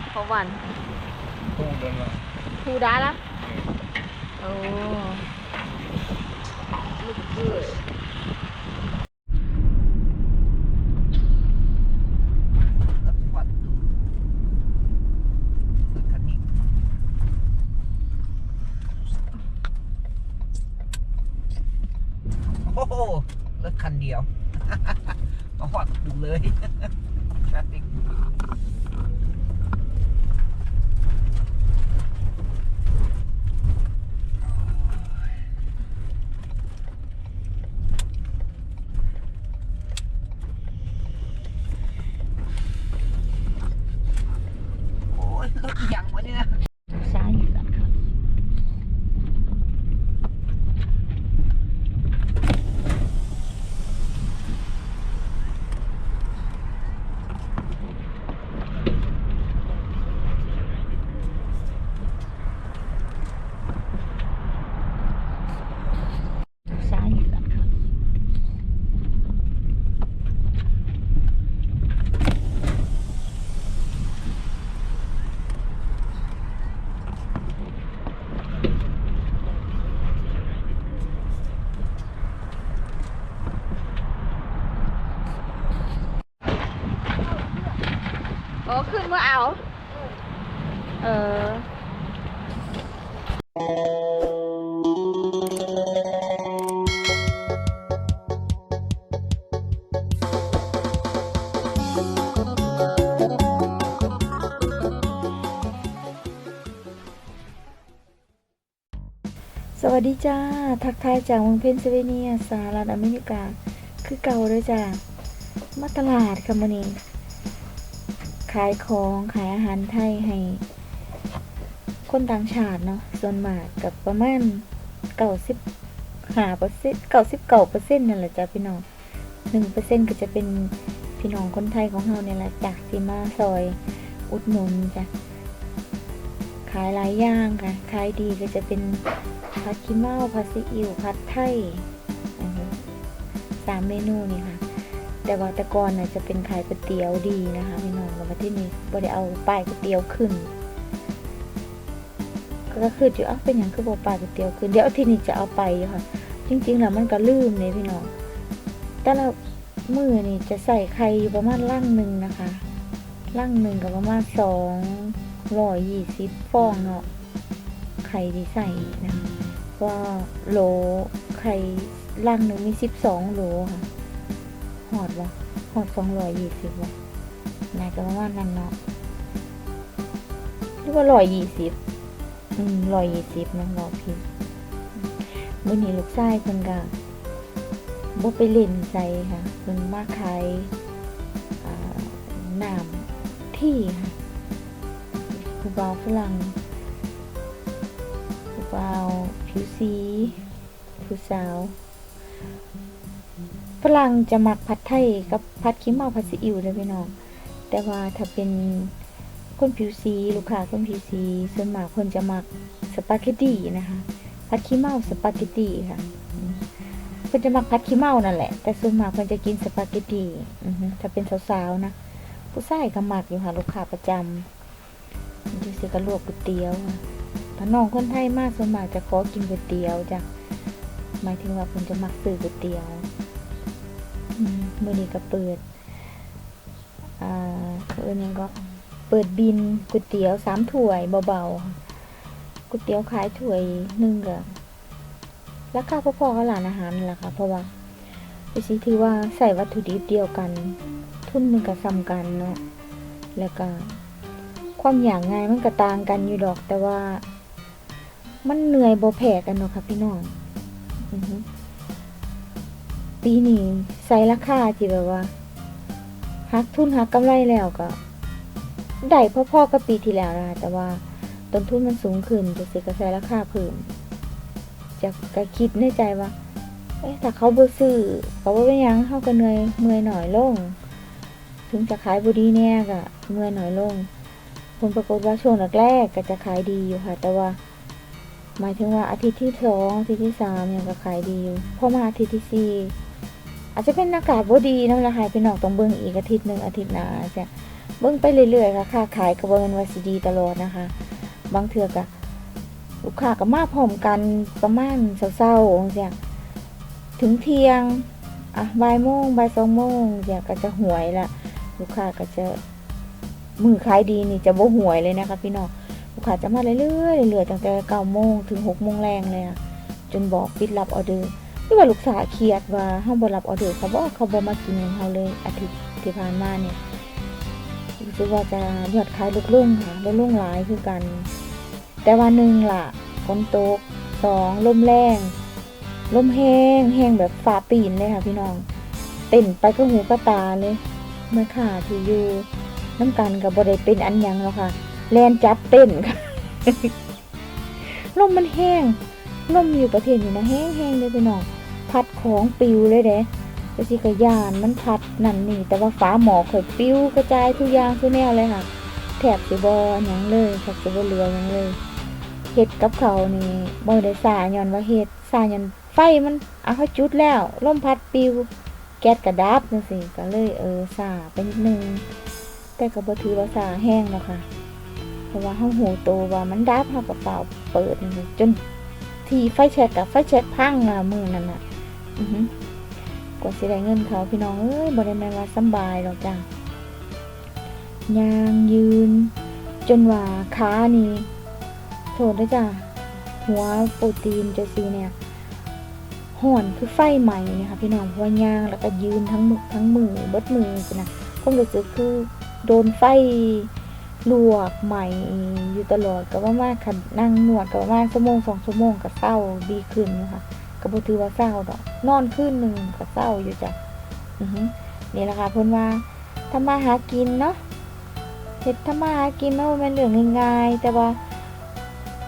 ดของวันพุ่งเดินมาทูดาละโอ้ลูกเกดกับจังหวัดดูรถคันนี้โอ้โหรถคันเดียว มาหอดดูเลย ทราฟิกโอ้ยรถยังวะเนี่ย ซ้ายอยู่ละครับ ซ้ายอยู่ละครับ โอ้ขึ้น เมื่อเอา เออสวัสดีจ้า ทักทายจากเมืองเพนซิลเวเนียสหรัฐอเมริกา คือเก่าเลยจ้ามาตลาดค่ะมื้อนี้ขายของขายอาหารไทยให้ คนต่างชาติเนาะส่วนมากกับประมาณเก้าสิบห้าเปอร์เซ็นต์เก้าสิบเก้าเปอร์เซ็นต์นั่นแหละจ้าพี่น้องหนึ่งเปอร์เซ็นต์ก็จะเป็นพี่น้องคนไทยของเราเนี่ยแหละจ้ะที่มาซอยอุดหนุนจ้ะขายหลายอย่างค่ะขายดีก็จะเป็นผัดขี้เมาผัดซีอิ๊วผัดไทยสามเมนูนี่ค่ะ แต่ว่าแต่ก่อนน่ะจะเป็นขายก๋วยเตี๋ยวดีนะคะพี่น้องแล้วมาที่นี่บ่ได้เอาป้ายก๋วยเตี๋ยวขึ้น ก็คืออยู่เอ้าเป็นอย่างคือบ่ป้ายก๋วยเตี๋ยวขึ้นเดี๋ยวที่นี้จะเอาไปค่ะ จริงๆแล้วมันก็ลืมเลยพี่น้องแต่ละมือนี่จะใส่ไข่อยู่ประมาณล่างหนึ่งนะคะล่างหนึ่งกับประมาณสองร้อยยี่สิบฟองเนาะไข่ที่ใส่นะว่าโหลไข่ลังหนึ่งมีสิบสองโหลค่ะ หอดวะหอดสองร้อยยี่สิบวะนายก็ประมาณนั้นเนาะหรือว่าร้อยยี่สิบอืมร้อยยี่สิบนะรอผิดมื่อนี้ลูกชายเพิ่นก็บ่ไปเล่นใส่ค่ะเพิ่นมาขายอ่าน้ำที่ค่ะผู้บ่าวฝรั่งผู้บ่าวผิวสีผู้สาว ฝรั่งจะมักผัดไทยกับผัดขี้เมาผัดซีอิ๊วเลยพี่น้อง แต่ว่าถ้าเป็นคนผิวสีลูกค้าคนผิวสีส่วนมากคนจะมักสปาเกตตี้นะคะผัดขี้เมาสปาเกตตี้ค่ะอืมเพิ่นจะมักผัดขี้เมานั่นแหละ แต่ส่วนมากเพิ่นจะกินสปาเกตตี้ถ้าเป็นสาวๆนะ ผู้ชายก็มักอยู่ค่ะลูกค้าประจำดูสิก็ลวกก๋วยเตี๋ยวค่น้องคนไทยมากส่วนมากจะขอกินก๋วยเตี๋ยวจ้ะหมายถึงว่าผมจะมักซื้อก๋วยเตี๋ยว มือนี้ก็เปิดอ่าเอิญยังก็เปิดบินก๋วยเตี๋ยวสามถ้วยเบาๆก๋วยเตี๋ยวขายถ้วยหนึ่งก็ราคาพอๆกับร้านอาหารนั่แหละค่ะเพราะว่าไปซีถือว่าใส่วัตถุดิบเดียวกัน ทุนมันก็ซ้ำกันเนาะแล้วก็ความอย่างง่ายมันก็ต่างกันอยู่ดอกแต่ว่า มันเหนื่อยบ่แพ้กันเนาะค่ะพี่น้องอือ ปีนี้ใส่ราคาที่แบบว่าหักทุนหักกำไรแล้วก็ได้พอๆกับปีที่แล้วนะคะแต่ว่าต้นทุนมันสูงขึ้นจะสิก็ใส่ราคาเพิ่มจะก็คิดในใจว่าเอ๊ะถ้าเขาบ่ซื้อเขาบ่เป็นยังเขาก็เหนื่อยเมื่อยหน่อยลง ถึงจะขายบ่ดีแน่ก็เมื่อยหน่อยลงผลปรากฏว่าช่วงแรกๆก็จะขายดีอยู่ค่ะ แต่ว่าหมายถึงว่าอาทิตย์ที่สองอาทิตย์ที่สามเนี่ยก็ขายดีอยู่พอมาอาทิตย์ที่สี่ อาจจะเป็นอากาศบ่ดีนั่นแหละค่ะพี่น้องต้องเบิ่งอีกอาทิตย์หนึ่งอาทิตย์หน้าจะเบิ่งไปเรื่อยๆค่ะค่าขายก็บ่แม่นวาสิดีตลอดนะคะ บางเทื่อก็ลูกค้าก็มาพร้อมกันประมาณเช้าๆจังซี่ถึงเที่ยงอะบ่ายโมงบ่ายสองโมงเดี๋ยก็จะหวยละลูกค้าก็จะมือขายดีนี่จะบ่หวยเลยนะคะ พี่น้องลูกค้าจะมาเรื่อยๆเรื่อยๆตั้งแต่เก้าโมงถึงหกโมงแรงเลยอะจนบอกปิดรับออเดอร์ ที่ว่าลูกค้าเครียดว่าเฮาบ่รับออเดอร์เขาบอกเขาบ่มากินของเฮาเลยอาทิตย์ที่ผ่านมาเนี่ยรู้สึกว่าจะยอดขายลดลงค่ะลดลงหลายคือกัน แต่ว่าหนึ่งล่ะฝนตกสองลมแรงลมแห้งแห้งแบบฝ่าปีนเลยค่ะพี่น้องเต้นไปก็หูก็ตาเลยเมื่อขาที่อยู่น้ำกันกับบได้เป็นอันยังแล้วค่ะแลนจับเต้นค่ะลมมันแห้งลมอยู่ประเทศนี้นะแห้งแห้งเลยพี่น้อง พัดของปิวเลยเด้จะสิกระยานมันพัดนั่นนี่ แต่ว่าฟ้าหมอกข่อยปิวกระจายทุกอย่างทุกแนวเลยค่ะแถบสิบอหยังเลยแถบสิบเหลือหยังเลยเฮ็ดกับเขานี่บ่ได้สาย้อนว่าเฮ็ดสาย้อนไฟมันเอาเขาจุดแล้วลมพัดปิว แก๊สกระดับจังซี่ก็เลยเออสาไปนิดนึงแต่ก็บ่ถือว่าสาแห้งหรอกค่ะเพราะว่าเฮาหูโตว่ามันดับเฮาก็เป่าเปิดจังซี่จนที่ไฟแช็กกับไฟแช็กพังอะมือนั่นน่ะ กว่าสิได้เงินเขาพี่น้องเอ้ยบ่ได้แมนว่าสำบายหรอกจ้ะยางยืน จนว่าขานี่โทษด้วยจ้ะหัวโปรตีนจะซีเนี่ยห่อนคือไฟใหม่นี่ค่ะพี่น้องเพราะว่ายางแล้วก็ยืนทั้งมือทั้งมือเบดมือสินะความรู้สึกคือโดนไฟลวกใหม่อยู่ตลอดก็ว่ามาคันนั่งนวดก็ประมาณชั่วโมงสองชั่วโมงก็เศร้าดีขึ้นนะคะ ก็บ่ถือว่าเศร้าดอก นอนคืนหนึ่งก็เศร้าอยู่จ้ะอือนี่แหละค่ะเพิ่นว่าทำมาหากินเนาะเฮ็ดทำมาหากินมันบ่แม่นเรื่องง่ายๆแต่ว่า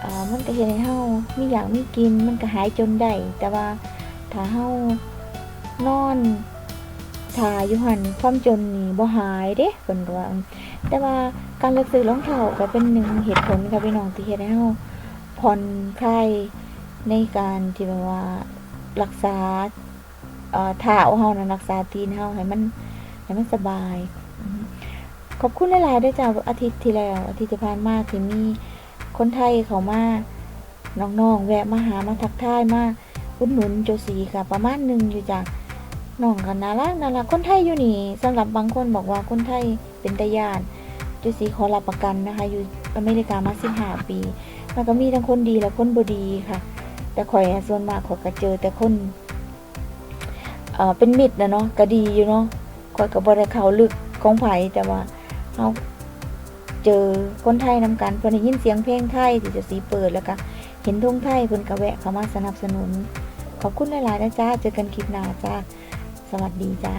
อ่ามันก็เฮ็ดให้เฮามีอยากมีกิน มันก็หายจนได้แต่ว่าถ้าเฮานอนถ่าอยู่หันความจนนี่บ่หายเด้เพิ่นว่าแต่ว่าการเลือกซื้อรองเท้าก็เป็นหนึ่งเหตุผลค่ะพี่น้องที่เฮ็ดให้เฮาผ่อนคลาย ในการที่แบบว่ารักษาเอ่อเท้าเฮานะรักษาตีนเฮาให้มันให้มันสบาย ขอบคุณหลายๆด้วยจ้าอาทิตย์ที่แล้ว อาทิตย์ที่ผ่านมาที่มีคนไทยเขามาน้องๆ แวะมาหามาทักทายมาอุดหนุนโจสีค่ะประมาณหนึ่งอยู่จ้ะน้องกันน่ารักน่ารักคนไทยอยู่นี่สำหรับบางคนบอกว่าคนไทยเป็นตาญาติโจสีขอรับประกันนะคะ อยู่อเมริกามา15ปีมันก็มีทั้งคนดีและคนบดีค่ะ แต่ข่อยส่วนมากข่อยก็เจอแต่คนเอ่อเป็นมิตรนะเนาะก็ดีอยู่เนาะข่อยก็บ่ได้เข้าลึกของไผแต่ว่าเฮาเจอคนไทยนำกันเพิ่นได้ยินเสียงเพลงไทยที่จะสีเปิดแล้วก็เห็นธงไทยเพิ่นก็แวะเข้ามาสนับสนุน ขอบคุณหลายๆนะจ้าเจอกันคลิปหน้าจ้าสวัสดีจ้า